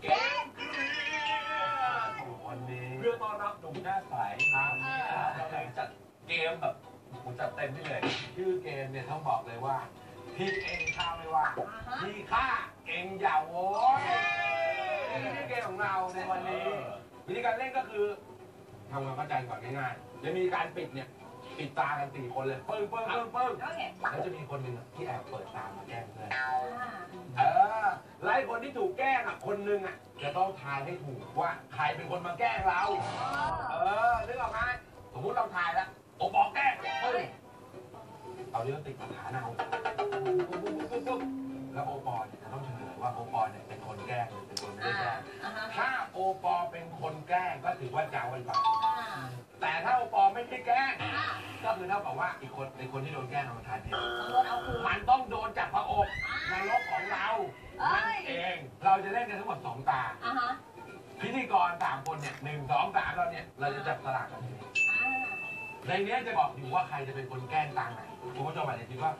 เก๊กวันนี้เพื่อต้อนรับหนุ่มหน้าใสครับเราเลยจัดเกมแบบผมจัดเต็มที่เลย ชื่อเกมเนี่ยต้องบอกเลยว่า พี่เองข้าไม่ว่า พี่ข้าเองอย่าโว้ยนี่คืเกมของเราในวันนี้ วิธีการเล่นก็คือทำความเข้าใจก่อนง่ายๆจะมีการปิดเนี่ยปิดตากันสี่คนเลย ปึ้งปึ้งปึ้งปึ้งแล้วจะมีคนหนึ่งที่แอบเปิดตามั คนที่ถูกแกล้งอะคนหนึงอะจะต้องทายให้ถูกว่าใครเป็นคนมาแกล้งเรา เออนึกออกไหมสมมุติเราทายแล้วโอปอแกล้งปึ้งเอาเรื่องติดกับขาเราปุ๊บปุ๊บปุ๊บปุ๊บปุ๊บแล้วโอปอเนี่ยจะต้องเฉลยว่าโอปอเนี่ยเป็นคนแกล้งหรือเป็นคนไม่อ่าได้แกล้งอ่าฮะถ้าโอปอเป็นคนแกล้งก็ถือว่าจะเอาไว้ไปอ่าแต่ถ้าโอปอไม่ได้แกล้งอ่าก็คือเท่ากับว่าอีกคนไอ้คนที่โดนแกล้งเอามาทายผิดสำรวจเอาคืน มันต้องโดนจับพระอกในรกของเรา เอ้ย นั่น เองเราจะเล่นกันทั้งหมดสองตา อ่าฮะพิธีกรสามคนเนี่ยหนึ่งสองสามเราเนี่ย เราจะจับสลากกันทีนี้อ่า ในเนี้ยจะบอกอยู่ว่าใครจะเป็นคนแกล้งตาไหนคุณผู้ชมอาจจะคิดว่า